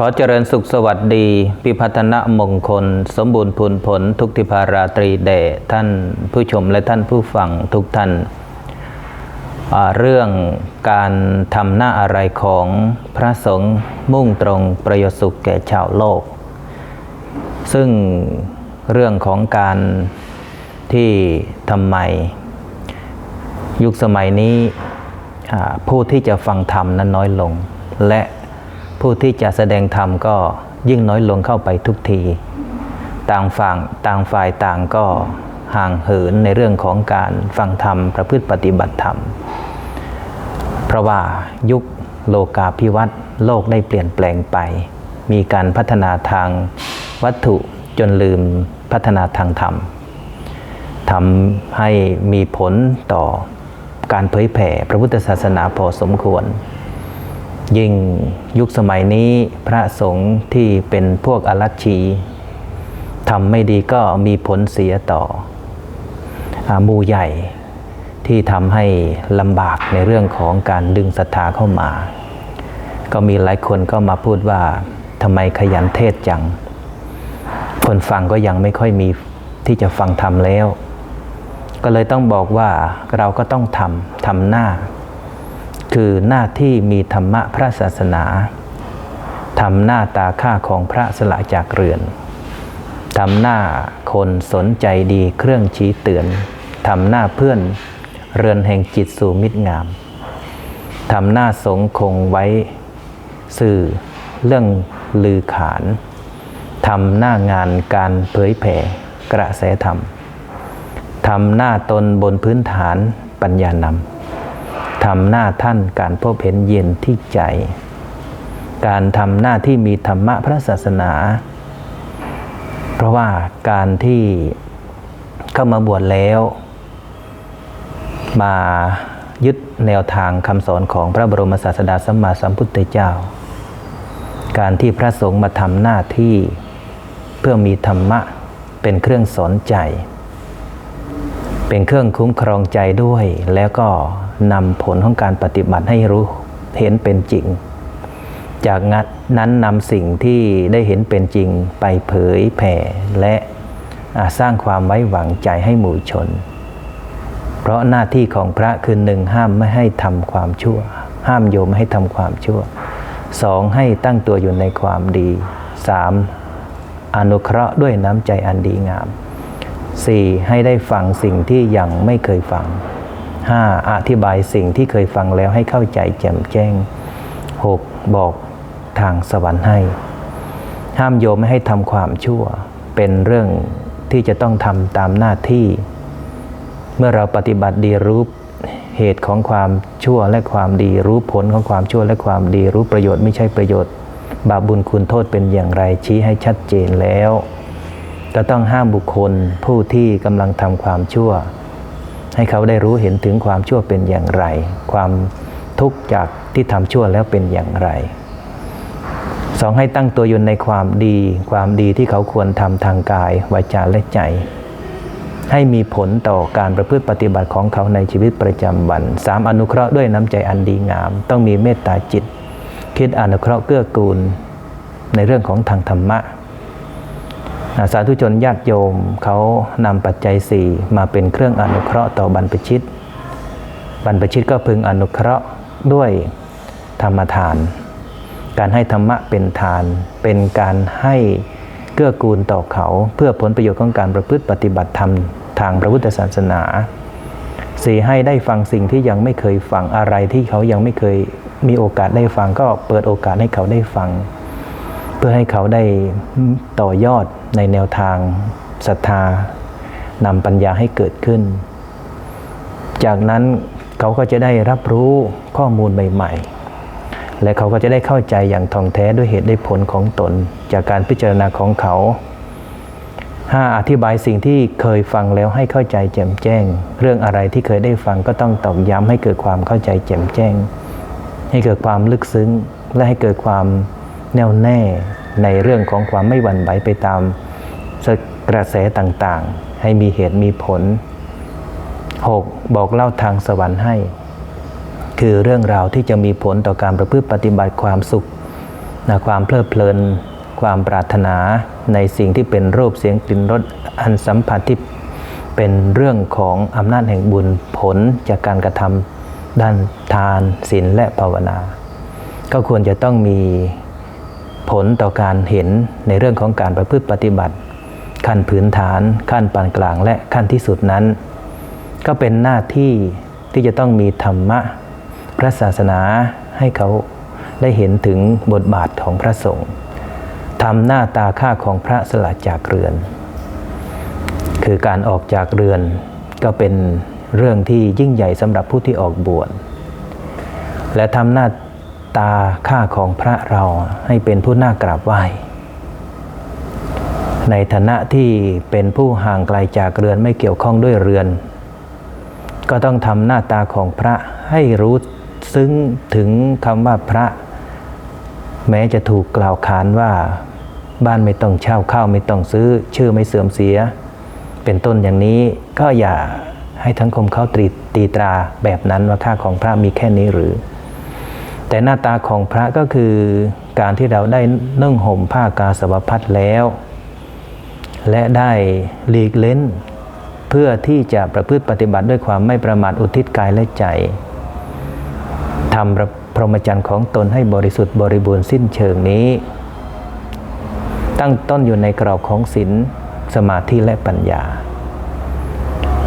ขอเจริญสุขสวัสดีพิพัฒนมงคล สมบูรณ์ผลผลทุกทิพาราตรีแด่ท่านผู้ชมและท่านผู้ฟังทุกท่าน เรื่องการทำหน้าอะไรของพระสงฆ์มุ่งตรงประโยชน์สุขแก่ชาวโลก ซึ่งเรื่องของการที่ทำไม ยุคสมัยนี้ผู้ที่จะฟังธรรมนั้นน้อยลง และ ผู้ที่จะแสดงธรรมก็ยิ่งน้อยลงเข้าไปทุกที ต่างฝั่งต่างฝ่ายต่างก็ห่างเหินในเรื่องของการฟังธรรมประพฤติปฏิบัติธรรม เพราะว่ายุคโลกาภิวัตน์โลกได้เปลี่ยนแปลงไป มีการพัฒนาทางวัตถุจนลืมพัฒนาทางธรรมทำให้มีผลต่อการเผยแผ่พระพุทธศาสนาพอสมควร ยิ่งยุคสมัยนี้พระสงฆ์ที่เป็นพวกอรัชชีทำไม่ดีก็มีผลเสียต่ออาหมู่ใหญ่ที่ทำให้ลำบากในเรื่องของการดึงศรัทธาเข้ามา ก็มีหลายคนก็มาพูดว่าทำไมขยันเทศจัง คนฟังก็ยังไม่ค่อยมีที่จะฟังธรรมแล้ว ก็เลยต้องบอกว่าเราก็ต้องทำทำหน้า คือหน้าที่มีธรรมะพระศาสนาทำหน้าตาค่าของพระสละจากเรือนทำหน้าคนสนใจดีเครื่องชี้เตือนทำหน้าเพื่อนเรือนแห่งจิตสู่มิตรงามทำหน้าสงคงไว้สื่อเรื่องลือขานทำหน้างานการเผยแผ่กระแสธรรมทำหน้าตนบนพื้นฐานปัญญานำ ทำหน้าท่านการพบเห็นเย็นที่ใจ การทำหน้าที่มีธรรมะพระศาสนา เพราะว่าการที่เข้ามาบวชแล้ว มายึดแนวทางคำสอนของพระบรมศาสดาสัมมาสัมพุทธเจ้า การที่พระสงฆ์มาทำหน้าที่เพื่อมีธรรมะเป็นเครื่องสอนใจ เป็นเครื่องคุ้มครองใจด้วยแล้วก็ นำผลของการปฏิบัติให้รู้เห็นเป็นจริง จากนั้นนำสิ่งที่ได้เห็นเป็นจริงไปเผยแผ่และสร้างความไว้วางใจให้หมู่ชน เพราะหน้าที่ของพระคือหนึ่งห้ามไม่ให้ทำความชั่ว ห้ามโยมไม่ให้ทำความชั่วสองให้ตั้งตัวอยู่ในความดีสามอนุเคราะห์ด้วยน้ำใจอันดีงาม 4. ให้ได้ฟังสิ่งที่ยังไม่เคยฟัง 5. อธิบายสิ่งที่เคยฟังแล้วให้เข้าใจแจ่มแจ้ง 6. บอกทางสวรรค์ให้ ห้ามโยมไม่ให้ทำความชั่ว เป็นเรื่องที่จะต้องทำตามหน้าที่ เมื่อเราปฏิบัติดีรู้เหตุของความชั่วและความดี รู้ผลของความชั่วและความดี รู้ประโยชน์ไม่ใช่ประโยชน์ บาปบุญคุณโทษเป็นอย่างไรชี้ให้ชัดเจนแล้วก็ต้องห้ามบุคคลผู้ที่กำลังทำความชั่ว ให้เขาได้รู้เห็นถึงความชั่วเป็นอย่างไร ความทุกข์จากที่ทำชั่วแล้วเป็นอย่างไรสองให้ตั้งตัวอยู่ในความดี ความดีที่เขาควรทำทางกายวาจาและใจ ให้มีผลต่อการประพฤติปฏิบัติของเขาในชีวิตประจำวันสามอนุเคราะห์ด้วยน้ำใจอันดีงาม ต้องมีเมตตาจิต คิดอนุเคราะห์เกื้อกูล ในเรื่องของทางธรรมะ สาธุชนญาติโยมเขานำปัจจัยสี่มาเป็นเครื่องอนุเคราะห์ต่อบรรพชิต บรรพชิตก็พึงอนุเคราะห์ด้วยธรรมทาน การให้ธรรมะเป็นทาน เป็นการให้เกื้อกูลต่อเขาเพื่อผลประโยชน์ของการประพฤติปฏิบัติธรรมทางพระพุทธศาสนาสี่ให้ได้ฟังสิ่งที่ยังไม่เคยฟังอะไรที่เขายังไม่เคยมีโอกาสได้ฟังก็เปิดโอกาสให้เขาได้ฟัง เพื่อให้เขาได้ต่อยอดในแนวทางศรัทธานำปัญญาให้เกิดขึ้น จากนั้นเขาก็จะได้รับรู้ข้อมูลใหม่ ๆ และเขาก็จะได้เข้าใจอย่างท่องแท้ด้วยเหตุได้ผลของตน จากการพิจารณาของเขา 5. อธิบายสิ่งที่เคยฟังแล้วให้เข้าใจแจ่มแจ้ง เรื่องอะไรที่เคยได้ฟังก็ต้องตอกย้ำให้เกิดความเข้าใจแจ่มแจ้ง ให้เกิดความลึกซึ้งและให้เกิดความ แน่วแน่ในเรื่องของความไม่หวั่นไหวไปตามกระแสต่างๆ ให้มีเหตุมีผล 6. บอกเล่าทางสวรรค์ให้ คือเรื่องราวที่จะมีผลต่อการประพฤติปฏิบัติความสุขนะความเพลิดเพลิน ความปรารถนาในสิ่งที่เป็นรูปเสียงกลิ่นรสอันสัมผัสที่เป็นเรื่องของอำนาจแห่งบุญผลจากการกระทำด้านทานศีลและภาวนา ก็ควรจะต้องมี ผลต่อการเห็นในเรื่องของการประพฤติปฏิบัติ ขั้นพื้นฐาน ขั้นปานกลางและขั้นที่สุดนั้น ก็เป็นหน้าที่ที่จะต้องมีธรรมะ พระศาสนาให้เขาได้เห็นถึงบทบาทของพระสงฆ์ทำหน้าตาค่าของพระสละจากเรือน คือการออกจากเรือนก็เป็นเรื่องที่ยิ่งใหญ่สำหรับผู้ที่ออกบวชและทำหน้า ตาค่าของพระเราให้เป็นผู้น่ากราบไหว้ ในฐานะที่เป็นผู้ห่างไกลจากเรือนไม่เกี่ยวข้องด้วยเรือน ก็ต้องทำหน้าตาของพระให้รู้ซึ้งถึงคำว่าพระ แม้จะถูกกล่าวขานว่า บ้านไม่ต้องเช่าข้าวไม่ต้องซื้อ ชื่อไม่เสื่อมเสีย เป็นต้นอย่างนี้ก็อย่าให้ทั้งคมเขาตรีตีตราแบบนั้นว่าค่าของพระมีแค่นี้หรือ แต่หน้าตาของพระก็คือการที่เราได้นุ่งห่มผ้ากาสาวพัดแล้ว และได้หลีกเล้น เพื่อที่จะประพฤติปฏิบัติด้วยความไม่ประมาทอุทิศกายและใจทำพรหมจรรย์ของตนให้บริสุทธิ์บริบูรณ์สิ้นเชิงนี้ ตั้งต้นอยู่ในกรอบของศีลสมาธิและปัญญา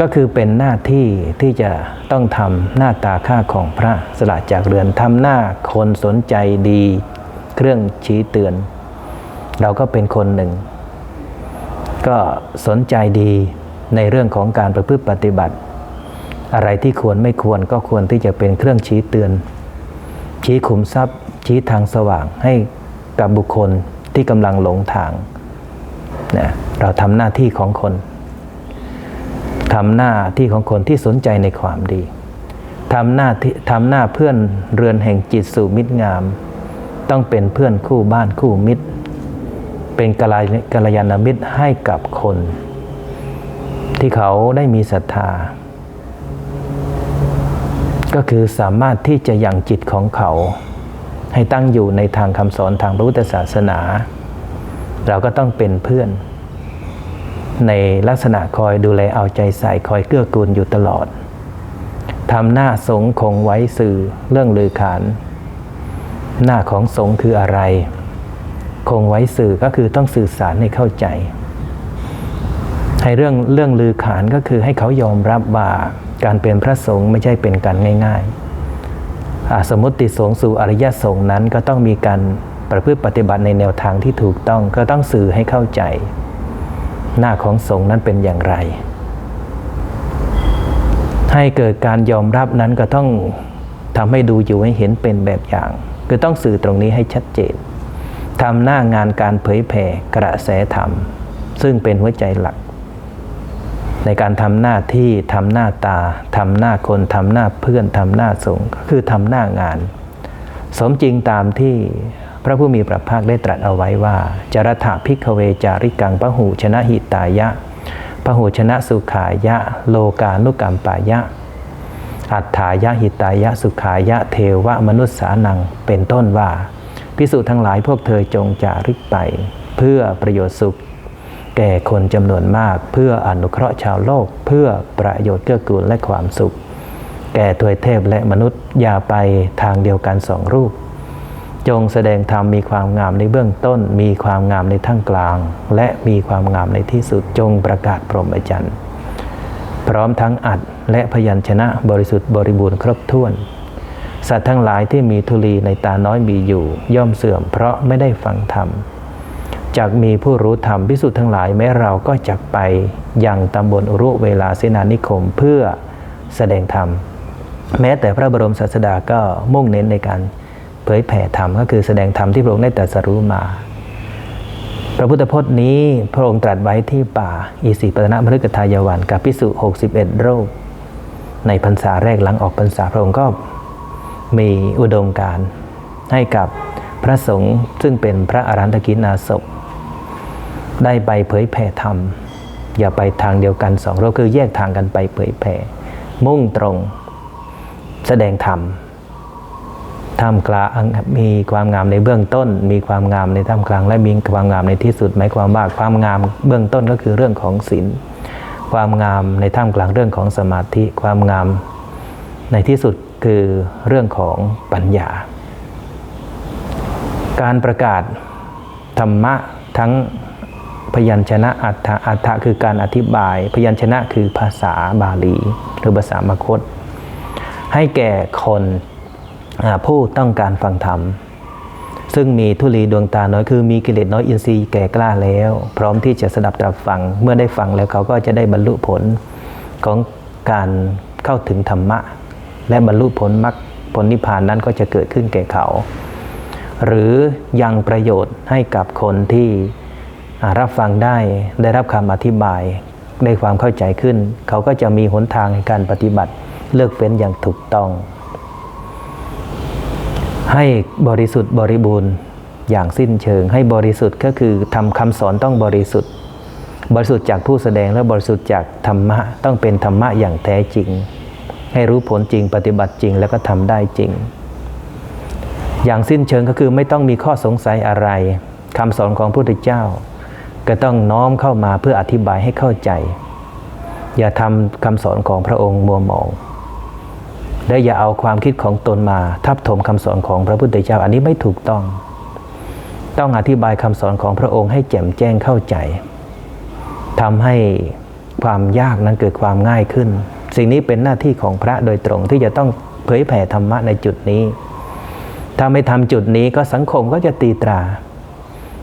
ก็คือเป็นหน้าที่ที่จะต้องทำหน้าตาค่าของพระสละจากเรือนทำหน้าคนสนใจดี เครื่องชี้เตือน เราก็เป็นคนหนึ่ง ก็สนใจดีในเรื่องของการประพฤติปฏิบัติ อะไรที่ควรไม่ควรก็ควรที่จะเป็นเครื่องชี้เตือน ชี้ขุมทรัพย์ ชี้ทางสว่างให้กับบุคคลที่กำลังหลงทางนะเราทำหน้าที่ของคน ทำหน้าที่ของคนที่สนใจในความดีทำหน้าที่ทำหน้าเพื่อนเรือนแห่งจิตสู่มิตรงาม ต้องเป็นเพื่อนคู่บ้านคู่มิตร เป็นกัลยกัลยาณมิตรให้กับคน ที่เขาได้มีศรัทธา ก็คือสามารถที่จะยังจิตของเขา ให้ตั้งอยู่ในทางคำสอนทางพระพุทธศาสนา เราก็ต้องเป็นเพื่อน ในลักษณะคอยดูแลเอาใจใส่คอยเกื้อกูลอยู่ตลอดทำหน้าสงคงไว้สื่อเรื่องลือขานหน้าของสงคืออะไร คงไว้สื่อก็คือต้องสื่อสารให้เข้าใจให้เรื่องเรื่องลือขานก็คือให้เขายอมรับว่าการเป็นพระสงฆ์ไม่ใช่เป็นการง่ายๆ สมมติสงฆ์สู่อริยสงฆ์นั้นก็ต้องมีการประพฤติปฏิบัติในแนวทางที่ถูกต้องก็ต้องสื่อให้เข้าใจ หน้าของสงฆ์นั้นเป็นอย่างไร ให้เกิดการยอมรับนั้นก็ต้องทำให้ดูอยู่ให้เห็นเป็นแบบอย่าง คือต้องสื่อตรงนี้ให้ชัดเจนทำหน้างานการเผยแผ่กระแสธรรม ซึ่งเป็นหัวใจหลัก ในการทำหน้าที่ทำหน้าตาทำหน้าคนทำหน้าเพื่อนทำหน้าสงฆ์ก็คือทำหน้างาน สมจริงตามที่ พระผู้มีพระภาคได้ตรัสเอาไว้ว่า จรถาพิกเวจาริกังพหูชนะหิตายะพหูชนะสุขายะ โลกานุกรรมปายะ อัฏฐายะหิตายะสุขายะเทวมนุษย์สานังเป็นต้นว่าพิสูจน์ทั้งหลายพวกเธอจงจาริกไป เพื่อประโยชน์สุข แก่คนจำนวนมาก เพื่ออนุเคราะห์ชาวโลก เพื่อประโยชน์เกื้อกูลและความสุข แก่ทวยเทพและมนุษย์อย่าไปทางเดียวกันสองรูป จงแสดงธรรมมีความงามในเบื้องต้น มีความงามในทั้งกลาง และมีความงามในที่สุดจงประกาศพรหมจรรย์พร้อมทั้งอัดและพยัญชนะบริสุทธิ์บริบูรณ์ครบถ้วน สัตว์ทั้งหลายที่มีทุลีในตาน้อยมีอยู่ ย่อมเสื่อมเพราะไม่ได้ฟังธรรมจากมีผู้รู้ธรรมพิสุทธ์ทั้งหลายแม้เราก็จักไปยังตำบลอุรุเวลาเสนานิคมเพื่อแสดงธรรม แม้แต่พระบรมศาสดาก็มุ่งเน้นในการ เผยแผ่ธรรมก็คือแสดงธรรมที่พระองค์ได้ตรัสรู้มา พระพุทธพจน์นี้พระองค์ตรัสไว้ที่ป่าอิสิปตนมฤกทายวันกับพิสุ61 โรค ในพรรษาแรกหลังออกพรรษาพระองค์ก็มีอุดมการให้กับพระสงฆ์ซึ่งเป็นพระอรันตกินาศพได้ไปเผยแผ่ธรรม อย่าไปทางเดียวกันสองโรคคือแยกทางกันไปเผยแผ่มุ่งตรง แสดงธรรม ท่ามกลางมีความงามในเบื้องต้น มีความงามในท่ามกลาง และมีความงามในที่สุดหมายความว่าความงามเบื้องต้นก็คือเรื่องของศีลความงามในท่ามกลางเรื่องของสมาธิ ความงามในที่สุดคือเรื่องของปัญญา การประกาศธรรมะทั้งพยัญชนะอัฏฐะอัฏฐะคือการอธิบาย พยัญชนะคือภาษาบาลี หรือภาษามคต ให้แก่คน ผู้ต้องการฟังธรรม ซึ่งมีทุลีดวงตาน้อยคือมีกิเลสน้อยอินทรีย์แก่กล้าแล้ว พร้อมที่จะสดับตรับฟัง เมื่อได้ฟังแล้วเขาก็จะได้บรรลุผลของการเข้าถึงธรรมะ และบรรลุผลมรรคผลนิพพานนั้นก็จะเกิดขึ้นแก่เขา หรือยังประโยชน์ให้กับคนที่รับฟังได้ได้รับคำอธิบายได้ความเข้าใจขึ้น เขาก็จะมีหนทางในการปฏิบัติเลือกเฟ้นอย่างถูกต้อง ให้บริสุทธิ์บริบูรณ์อย่างสิ้นเชิง ให้บริสุทธิ์ก็คือทำคำสอนต้องบริสุทธิ์ บริสุทธิ์จากผู้แสดงและบริสุทธิ์จากธรรมะต้องเป็นธรรมะอย่างแท้จริง ให้รู้ผลจริงปฏิบัติจริงแล้วก็ทำได้จริง อย่างสิ้นเชิงก็คือไม่ต้องมีข้อสงสัยอะไรคำสอนของพระพุทธเจ้า ก็ต้องน้อมเข้ามาเพื่ออธิบายให้เข้าใจ อย่าทำคำสอนของพระองค์มัวหมอง และอย่าเอาความคิดของตนมาทับถมคำสอนของพระพุทธเจ้าอันนี้ไม่ถูกต้อง ต้องอธิบายคำสอนของพระองค์ให้แจ่มแจ้งเข้าใจทำให้ความยากนั้นเกิดความง่ายขึ้น สิ่งนี้เป็นหน้าที่ของพระโดยตรงที่จะต้องเผยแผ่ธรรมะในจุดนี้ ถ้าไม่ทำจุดนี้ก็สังคมก็จะตีตรา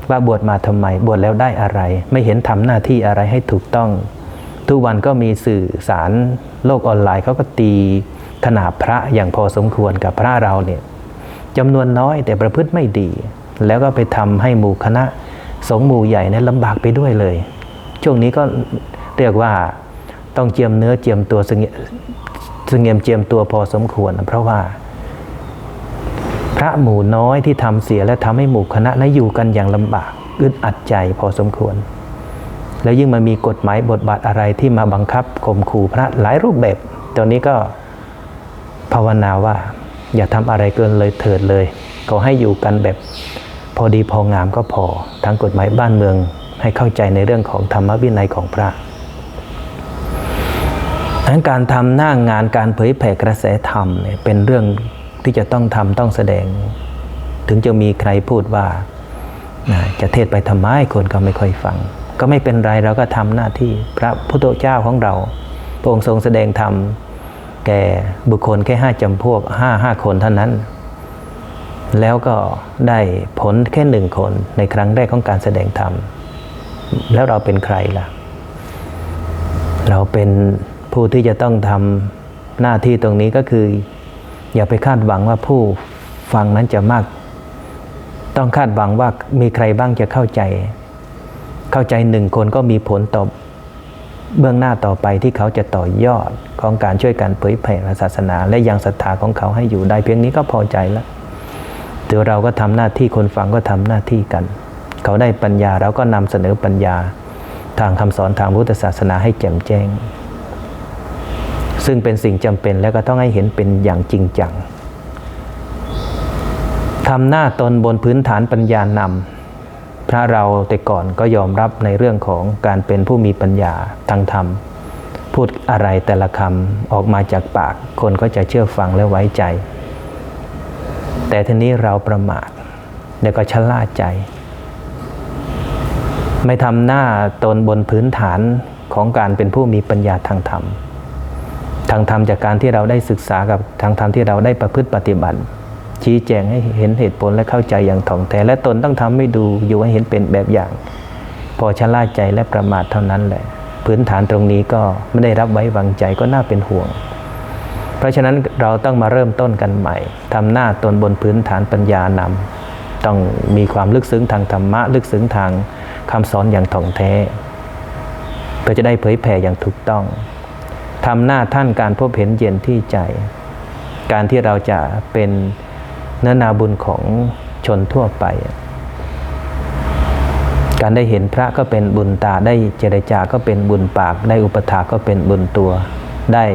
ว่าบวชมาทำไม บวชแล้วได้อะไร ไม่เห็นทำหน้าที่อะไรให้ถูกต้อง ทุกวันก็มีสื่อสารโลกออนไลน์เขาก็ตี ขนาบพระอย่างพอสมควรกับพระเราเนี่ยจำนวนน้อยแต่ประพฤติไม่ดี แล้วก็ไปทำให้หมู่คณะสงหมู่ใหญ่เนี่ยลำบากไปด้วยเลย ช่วงนี้ก็เรียกว่าต้องเจียมเนื้อเจียมตัวสงี่ยเงียมเจียมตัวพอสมควรนะเพราะว่า พระหมู่น้อยที่ทำเสียและทำให้หมู่คณะนั้นอยู่กันอย่างลำบากอึดอัดใจพอสมควร แล้วยิ่งมามีกฎหมายบทบาทอะไรที่มาบังคับข่มขู่พระหลายรูปแบบตอนนี้ก็ ภาวนาว่า อย่าทำอะไรเกินเลยเถิดเลยขอให้อยู่กันแบบพอดีพองามก็พอทั้งกฎหมายบ้านเมืองให้เข้าใจในเรื่องของธรรมวินัยของพระทั้งการทำหน้างงานการเผยแผ่กระแสธรรมเนี่ยเป็นเรื่องที่จะต้องทำต้องแสดง ถึงจะมีใครพูดว่าจะเทศไปทำไมคนก็ไม่ค่อยฟัง ก็ไม่เป็นไรเราก็ทำหน้าที่พระพุทธเจ้าของเราพระองค์ทรงแสดงธรรม แก่บุคคลแค่ห้าจำพวกห้าห้าคนเท่านั้น แล้วก็ได้ผลแค่หนึ่งคนในครั้งแรกของการแสดงธรรม แล้วเราเป็นใครล่ะ เราเป็นผู้ที่จะต้องทำหน้าที่ตรงนี้ก็คือ อย่าไปคาดหวังว่าผู้ฟังนั้นจะมาก ต้องคาดหวังว่ามีใครบ้างจะเข้าใจ เข้าใจหนึ่งคนก็มีผลต่อ เบื้องหน้าต่อไปที่เขาจะต่อยอดของการช่วยกันเผยแผ่ศาสนา และยังศรัทธาของเขาให้อยู่ได้เพียงนี้ก็พอใจแล้วเดี๋ยวเราก็ทำหน้าที่คนฟังก็ทำหน้าที่กัน เขาได้ปัญญาเราก็นำเสนอปัญญา ทางคำสอนทางพุทธศาสนาให้แจ่มแจ้ง ซึ่งเป็นสิ่งจำเป็นแล้วก็ต้องให้เห็นเป็นอย่างจริงจังทำหน้าตนบนพื้นฐานปัญญานำ พระเราแต่ก่อนก็ยอมรับในเรื่องของการเป็นผู้มีปัญญาทางธรรม พูดอะไรแต่ละคำออกมาจากปาก คนก็จะเชื่อฟังและไว้ใจ แต่ทีนี้เราประมาทแล้วก็ชะล่าใจ ไม่ทำหน้าตนบนพื้นฐานของการเป็นผู้มีปัญญาทางธรรม ทางธรรมจากการที่เราได้ศึกษากับทางธรรมที่เราได้ประพฤติปฏิบัติ ชี้แจงให้เห็นเหตุผลและเข้าใจอย่างถ่องแท้และตนต้องทำให้ดูอยู่ให้เห็นเป็นแบบอย่าง พอชะล่าใจและประมาทเท่านั้นแหละ พื้นฐานตรงนี้ก็ไม่ได้รับไว้วางใจก็น่าเป็นห่วง เพราะฉะนั้นเราต้องมาเริ่มต้นกันใหม่ทำหน้าตนบนพื้นฐานปัญญานำต้องมีความลึกซึ้งทางธรรมะ ลึกซึ้งทางคำสอนอย่างถ่องแท้เพื่อจะได้เผยแผ่อย่างถูกต้องทำหน้าท่านการพบเห็นเย็นที่ใจ การที่เราจะเป็น เนื้อนาบุญของชนทั่วไป การได้เห็นพระก็เป็นบุญตาได้เจรจาก็เป็นบุญปาก ได้อุปถาก็เป็นบุญตัว ได้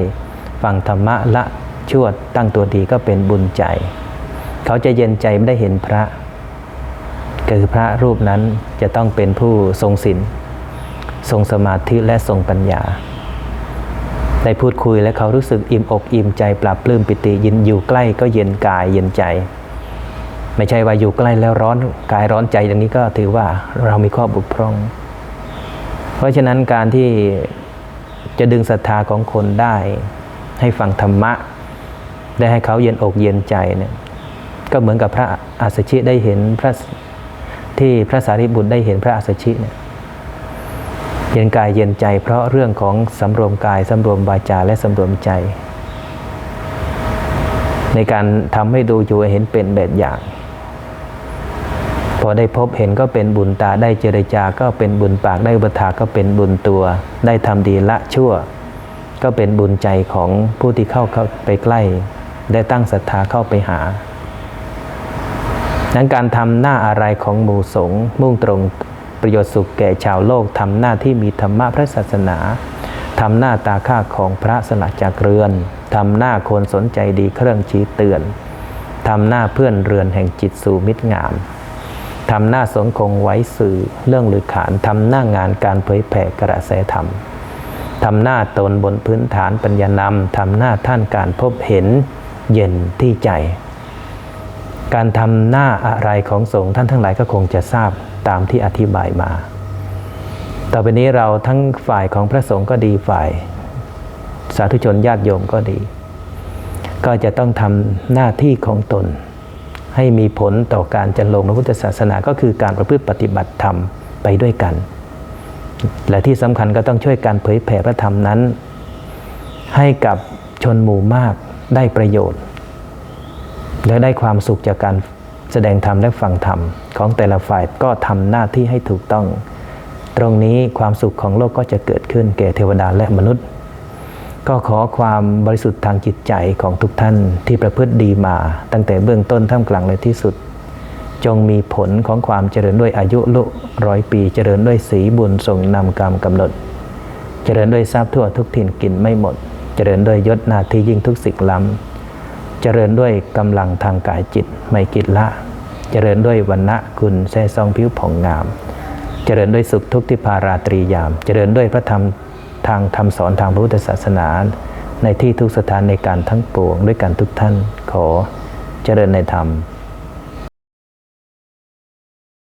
ฟังธรรมะละชั่วตั้งตัวดีก็เป็นบุญใจ เขาจะเย็นใจไม่ได้เห็นพระคือพระรูปนั้นจะต้องเป็นผู้ทรงศีลทรงสมาธิและทรงปัญญา ได้พูดคุยและเขารู้สึกอิ่มอกอิ่มใจปรับปลื้มปิติยินอยู่ใกล้ก็เย็นกายเย็นใจ ไม่ใช่ว่าอยู่ใกล้แล้วร้อนกายร้อนใจอย่างนี้ก็ถือว่าเรามีข้อบกพร่อง เพราะฉะนั้นการที่จะดึงศรัทธาของคนได้ ให้ฟังธรรมะ ได้ให้เขาเย็นอกเย็นใจเนี่ยก็เหมือนกับพระอาสชิได้เห็นพระที่พระสารีบุตรได้เห็นพระอาสชิเนี่ย เย็นกายเย็นใจ เพราะเรื่องของสำรวมกายสำรวมวาจาและสำรวมใจ ในการทำให้ดูอยู่เห็นเป็นแบบอย่าง พอได้พบเห็นก็เป็นบุญตาได้เจรจาก็เป็นบุญปากได้อุปถาก็เป็นบุญตัว ได้ทำดีละชั่ว ก็เป็นบุญใจของผู้ที่เข้าเข้าไปใกล้ ได้ตั้งศรัทธาเข้าไปหานั้นการทำหน้าอะไรของหมู่สงมุ่งตรง ประโยชน์สุขแก่ชาวโลกทำหน้าที่มีธรรมะพระศาสนาทำหน้าตาค่าของพระสละจากเรือนทำหน้าคนสนใจดีเครื่องชี้เตือนทำหน้าเพื่อนเรือนแห่งจิตสู่มิตรงามทำหน้าสงคงไว้สื่อเรื่องหรือขานทำหน้างานการเผยแผ่กระแสธรรมทำหน้าตนบนพื้นฐานปัญญานำทำหน้าท่านการพบเห็นเย็นที่ใจ การทำหน้าอะไรของสงฆ์ท่านทั้งหลายก็คงจะทราบ ตามที่อธิบายมา ต่อไปนี้เราทั้งฝ่ายของพระสงฆ์ก็ดีฝ่าย สาธุชนญาติโยมก็ดี ก็จะต้องทำหน้าที่ของตน ให้มีผลต่อการจันลงพระพุทธศาสนาก็คือการประพฤติปฏิบัติธรรมไปด้วยกัน และที่สำคัญก็ต้องช่วยการเผยแผ่พระธรรมนั้น ให้กับชนหมู่มากได้ประโยชน์ และได้ความสุขจากการ แสดงธรรมและฟังธรรมของแต่ละฝ่ายก็ทำหน้าที่ให้ถูกต้อง ตรงนี้ความสุขของโลกก็จะเกิดขึ้นแก่เทวดาและมนุษย์ ก็ขอความบริสุทธิ์ทางจิตใจของทุกท่านที่ประพฤติดีมา ตั้งแต่เบื้องต้นท่ามกลางและที่สุด จงมีผลของความเจริญด้วยอายุลุร้อยปี เจริญด้วยสีบุญทรงนำกรรมกำหนด เจริญด้วยทรัพย์ทั่วทุกถิ่นกินไม่หมด เจริญด้วยยศนาที่ยิ่งทุกสิ่งล้ำ เจริญด้วยกำลังทางกายจิตไม่กิจละ เจริญด้วยวันณะคุณแซ่ซองผิวผ่องงาม เจริญด้วยสุขทุกทิพาราตรียาม เจริญด้วยพระธรรมทางธรรมสอนทางพระพุทธศาสนา ในที่ทุกสถานในการทั้งปวงด้วยกันทุกท่านขอเจริญในธรรม